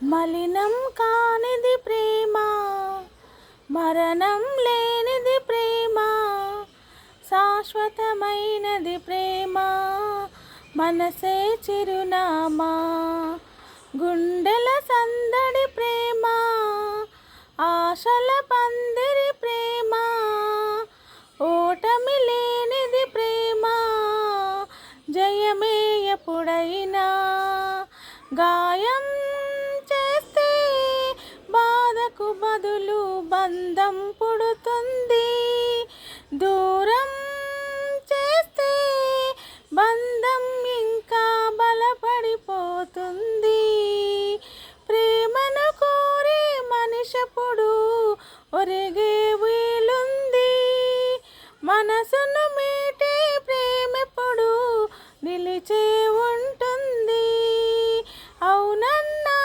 మలినం కానిది ప్రేమ మరణం లేనిది ప్రేమ శాశ్వతమైనది ప్రేమ మనసే చిరునామా గుండెల సందడి ప్రేమ ఆశల పందిరి ప్రేమ ఓటమి లేనిది ప్రేమ జయమే ఎప్పుడైనా అందం పుడుతుంది. దూరం చేస్తే బంధం ఇంకా బలపడిపోతుంది. ప్రేమను కోరే మనిషప్పుడు ఒరిగే వీలుంది. మనసును మీటే ప్రేమెప్పుడు నిలిచే ఉంటుంది. అవునన్నా